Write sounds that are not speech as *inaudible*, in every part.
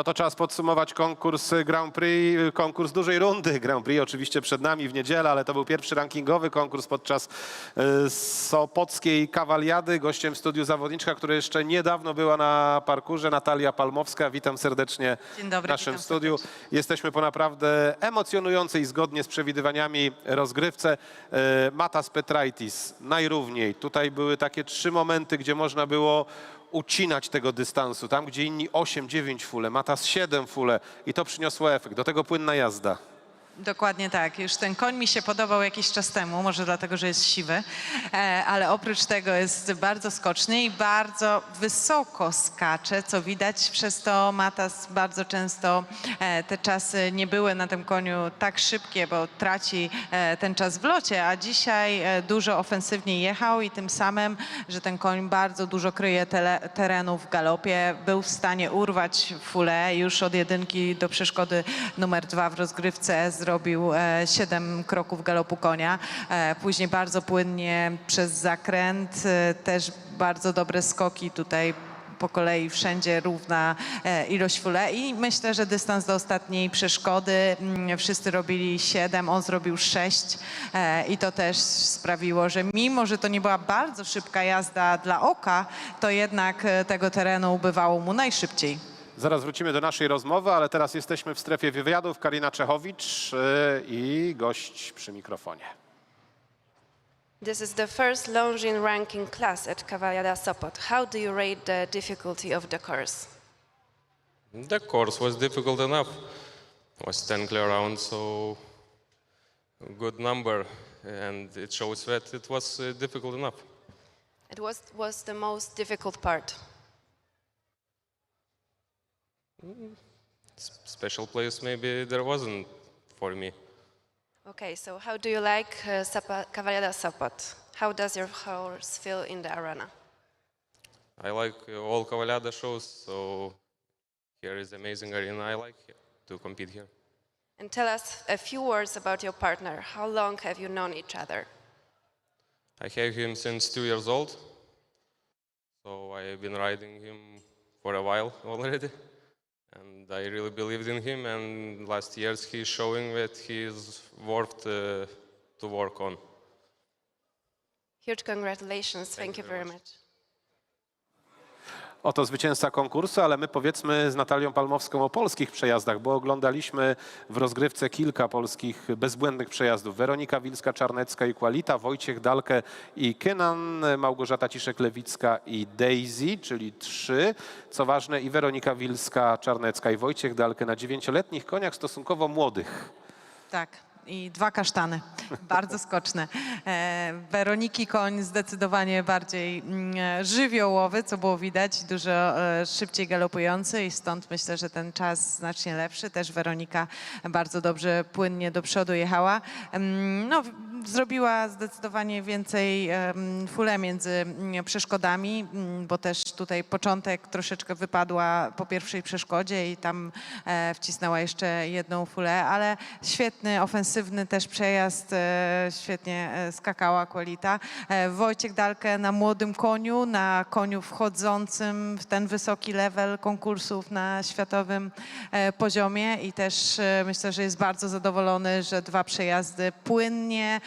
No to czas podsumować konkurs Grand Prix, konkurs dużej rundy. Grand Prix oczywiście przed nami w niedzielę, ale to był pierwszy rankingowy konkurs podczas e, Sopockiej Kawaliady. Gościem w studiu zawodniczka, która jeszcze niedawno była na parkurze, Natalia Palmowska. Witam serdecznie dobry, w naszym studiu. Jesteśmy po naprawdę emocjonującej, zgodnie z przewidywaniami rozgrywce. E, Matas Petraitis najrówniej. Tutaj były takie trzy momenty, gdzie można było ucinać tego dystansu. Tam, gdzie inni 8-9 fule, Matas 7 fule i to przyniosło efekt. Do tego płynna jazda. Dokładnie tak. Już ten koń mi się podobał jakiś czas temu, może dlatego, że jest siwy, e, ale oprócz tego jest bardzo skoczny i bardzo wysoko skacze, co widać. Przez to Matas bardzo często e, te czasy nie były na tym koniu tak szybkie, bo traci e, ten czas w locie, a dzisiaj dużo ofensywniej jechał i tym samym, że ten koń bardzo dużo kryje terenu w galopie, był w stanie urwać fulę już od jedynki do przeszkody numer dwa w rozgrywce zrobił e, siedem kroków galopu konia. E, później bardzo płynnie przez zakręt, e, też bardzo dobre skoki tutaj po kolei wszędzie równa ilość fule i myślę, że dystans do ostatniej przeszkody mm, wszyscy robili 7, on zrobił 6 e, i to też sprawiło, że mimo, że to nie była bardzo szybka jazda dla oka, to jednak tego terenu ubywało mu najszybciej. Zaraz wrócimy do naszej rozmowy, ale teraz jesteśmy w strefie wywiadów. Karina Czechowicz e, i gość przy mikrofonie. This is the first Longines ranking class at Cavallada Sopot. How do you rate the difficulty of the course? The course was difficult enough. It was 10 clear rounds, so good number, and it shows that it was uh, difficult enough. It was was the most difficult part. Special place maybe there wasn't for me. Okay, so how do you like uh, Cavallada Sopot? How does your horse feel in the arena? I like uh, all Cavallada shows, so here is amazing arena. I like to compete here. And tell us a few words about your partner. How long have you known each other? I have him since two years old, so I've been riding him for a while *laughs* already, and I really believed in him. And last years he's showing that he's worth uh, to work on. Huge congratulations. Thank, Thank you very very much. Oto zwycięzca konkursu, ale my powiedzmy z Natalią Palmowską o polskich przejazdach, bo oglądaliśmy w rozgrywce kilka polskich bezbłędnych przejazdów. Weronika Wilska-Czarnecka i Qualita, Wojciech Dalkę i Kynan, Małgorzata Ciszek-Lewicka i Daisy, czyli trzy. Co ważne i Weronika Wilska-Czarnecka i Wojciech Dalkę na dziewięcioletnich koniach stosunkowo młodych. Tak. I dwa kasztany, bardzo skoczne. E, Weroniki koń zdecydowanie bardziej mm, żywiołowy, co było widać, dużo e, szybciej galopujący i stąd myślę, że ten czas znacznie lepszy. Też Weronika bardzo dobrze, płynnie do przodu jechała. Em, No, zrobiła zdecydowanie więcej em, fule między mm, przeszkodami, mm, bo też tutaj początek troszeczkę wypadła po pierwszej przeszkodzie i tam e, wcisnęła jeszcze jedną fulę, ale świetny, ofensywny też przejazd, e, świetnie e, skakała Kolita. Wojciech Dalkę na młodym koniu, na koniu wchodzącym w ten wysoki level konkursów na światowym poziomie i też myślę, że jest bardzo zadowolony, że dwa przejazdy płynnie,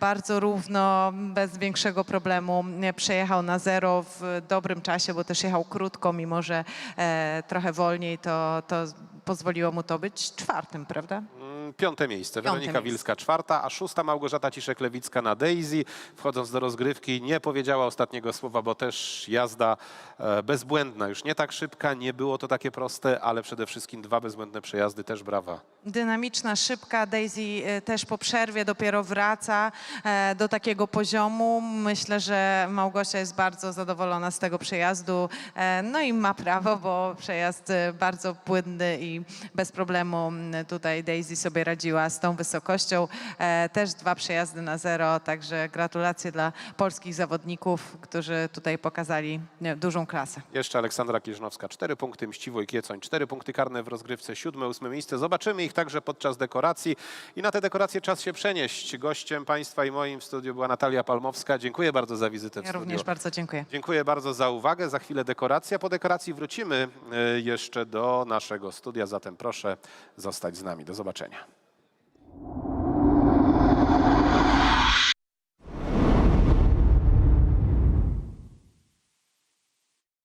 bardzo równo, bez większego problemu e, przejechał na zero w dobrym czasie, bo też jechał krótko, mimo że e, trochę wolniej, to, to pozwoliło mu to być czwartym, prawda? Mm, Piąte miejsce. Piąte Weronika miejsce. Wilska czwarta, a szósta Małgorzata Ciszek-Lewicka na Daisy. Wchodząc do rozgrywki nie powiedziała ostatniego słowa, bo też jazda e, bezbłędna. Już nie tak szybka, nie było to takie proste, ale przede wszystkim dwa bezbłędne przejazdy też brawa. Dynamiczna, szybka. Daisy e, też po przerwie dopiero wraca e, do takiego poziomu. Myślę, że Małgosia jest bardzo zadowolona z tego przejazdu. E, No i ma prawo, bo przejazd bardzo płynny i bez problemu tutaj Daisy sobie radziła z tą wysokością. Też dwa przejazdy na zero, także gratulacje dla polskich zawodników, którzy tutaj pokazali dużą klasę. Jeszcze Aleksandra Kieżnowska, 4 punkty, Mściwoj Kiecoń, 4 punkty karne w rozgrywce, siódme, ósme miejsce. Zobaczymy ich także podczas dekoracji i na te dekoracje czas się przenieść. Gościem Państwa i moim w studiu była Natalia Palmowska. Dziękuję bardzo za wizytę w Ja studiu. również bardzo dziękuję. Dziękuję bardzo za uwagę. Za chwilę dekoracja. Po dekoracji wrócimy e, jeszcze do naszego studia, zatem proszę zostać z nami. Do zobaczenia.